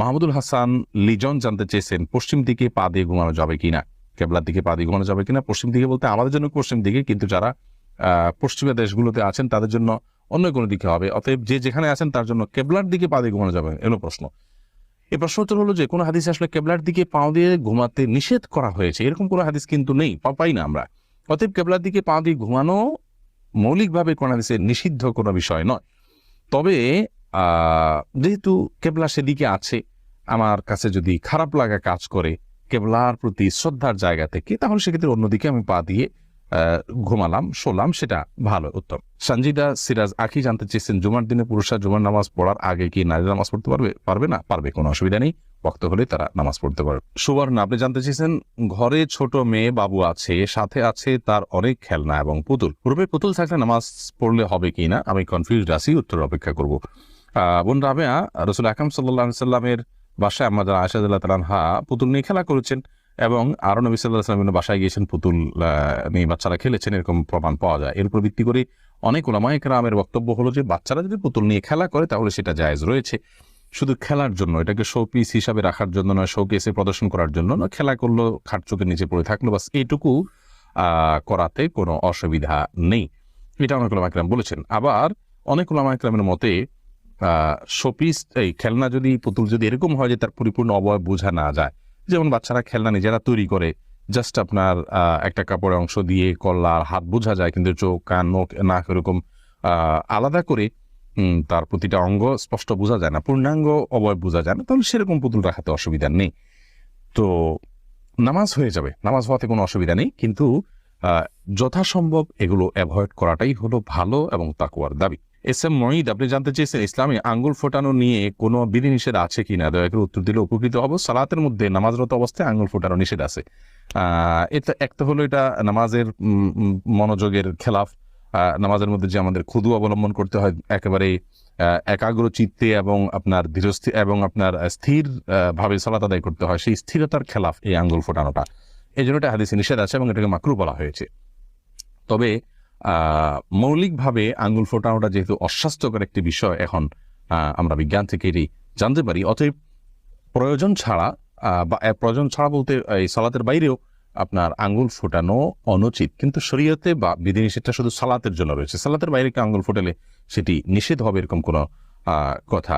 মাহমুদুল হাসান লিজন জানতে চেয়েছেন পশ্চিম দিকে পা দিয়ে ঘুমানো যাবে কিনা? কেবলার দিকে পা দিয়ে ঘুমানো যাবে কিনা? পশ্চিম দিকে বলতে আমাদের জন্য পশ্চিম দিকে কিন্তু যারা আহ, পশ্চিমা দেশগুলোতে আছেন তাদের জন্য অন্য কোনো দিকে হবে। অতএব যে যেখানে আছেন তার জন্য কেবলার দিকে পা দিয়ে ঘুমানো যাবে এলো প্রশ্ন। এ প্রশ্ন উত্তর হলো যে কোনো হাদিস আসলে কেবলার দিকে পা দিয়ে ঘুমাতে নিষেধ করা হয়েছে? এরকম কোনো হাদিস কিন্তু নেই পাই না আমরা। অতএব কেবলার দিকে পা দিয়ে ঘুমানো মৌলিকভাবে কোনো হাদিসে নিষিদ্ধ কোনো বিষয় নয়। তবে যেহেতু কেবলা সেদিকে আছে আমার কাছে যদি খারাপ লাগা কাজ করে কেবলার প্রতি শ্রদ্ধার জায়গা থেকে, তাহলে সেক্ষেত্রে অন্যদিকে আমি পা দিয়ে ঘুমালাম, শোলাম, সেটা ভালো, উত্তম। সঞ্জিদা, সিরাজ, আখি জানতে চেয়েছেন, জুমার দিনে পুরুষরা জুমার নামাজ পড়ার আগে কি নারী নামাজ পড়তে পারবে? পারবে না? পারবে, কোনো অসুবিধা নেই। বক্ত হলে তারা নামাজ পড়তে পারবে। সুবর্ণ, আপনি জানতে চেয়েছেন, ঘরে ছোট মেয়ে বাবু আছে, সাথে আছে তার অনেক খেলনা এবং পুতুল। পূর্বে পুতুল থাকলে নামাজ পড়লে হবে কি না? আমি কনফিউজ আছি, উত্তর অপেক্ষা করব। বোন রাবেয়া, রসুল আকাম সাল্লাহ সাল্লামের বাসায় আমাদের আশাদুল্লাহ তালানহা পুতুল নিয়ে খেলা করেছেন এবং আরও নবী সাল্লাহ সাল্লামের বাসায় গিয়েছেন পুতুল নিয়ে বাচ্চারা খেলেছেন, এরকম প্রমাণ পাওয়া যায়। এর উপর ভিত্তি করে অনেক ওলামাই কেরামের বক্তব্য হলো যে, বাচ্চারা যদি পুতুল নিয়ে খেলা করে, তাহলে সেটা জায়জ রয়েছে। শুধু খেলার জন্য, এটাকে শো পিস হিসাবে রাখার জন্য নয় শো কেসে প্রদর্শন করার জন্য নয়, খেলা করল, খাট চোখের নিচে পড়ে থাকল, বাস এইটুকু করাতে কোনো অসুবিধা নেই। এটা অনেক ওলামা একরাম বলেছেন। আবার অনেক ওলামা একরামের মতে শোপিস, এই খেলনা যদি পুতুল যদি এরকম হয় যে তার পরিপূর্ণ অবয়ব বোঝা না যায়, যেমন বাচ্চারা খেলনা নিজেরা তৈরি করে জাস্ট আপনার একটা কাপড়ের অংশ দিয়ে কল্লা আর হাত বোঝা যায়, কিন্তু চোখ, কান নখ নাক এরকম আলাদা করে তার প্রতিটা অঙ্গ স্পষ্ট বোঝা যায় না, পূর্ণাঙ্গ অবয়ব বোঝা যায় না, তাহলে সেরকম পুতুল রাখাতে অসুবিধা নেই। তো নামাজ হয়ে যাবে, নামাজ হওয়াতে কোনো অসুবিধা নেই, কিন্তু যথাসম্ভব এগুলো অ্যাভয়েড করাটাই হলো ভালো এবং তাকুয়ার দাবি। এস এম মহিদ, আপনি জানতে চেয়েছেন ইসলামে আঙ্গুল ফোটানো নিয়ে কোনো বিধিনিষেধ আছে কিনা? দয়া করে উত্তর দিলে উপকৃত হব। সালাতের মধ্যে নামাজরত অবস্থায় আঙ্গুল ফোটানো নিষেধ আছে। এটা একটা হলো এটা নামাজের মনোযোগের খেলাফ। নামাজের মধ্যে যে আমাদের ক্ষুদু অবলম্বন করতে হয়, একেবারে একাগ্র চিত্তে এবং আপনার ধীরস্থির এবং আপনার স্থির ভাবে সালাত আদায় করতে হয়। সেই স্থিরতার খেলাফ এই আঙ্গুল ফোটানোটা। এই জন্য এটা হাদিসে নিষেধ আছে এবং এটাকে মাকরু বলা হয়েছে। তবে মৌলিকভাবে আঙ্গুল ফোটানোটা যেহেতু অস্বাস্থ্যকর একটি বিষয়, এখন আমরা বিজ্ঞান থেকে এটি জানতে পারি। অতএব প্রয়োজন ছাড়া বা প্রয়োজন ছাড়া বলতে এই সালাতের বাইরেও আপনার আঙ্গুল ফোটানো অনুচিত। কিন্তু শরীয়তে বা বিধিনিষেধটা শুধু সালাতের জন্য রয়েছে। সালাতের বাইরে আঙ্গুল ফোটালে সেটি নিষেধ হবে এরকম কোনো কথা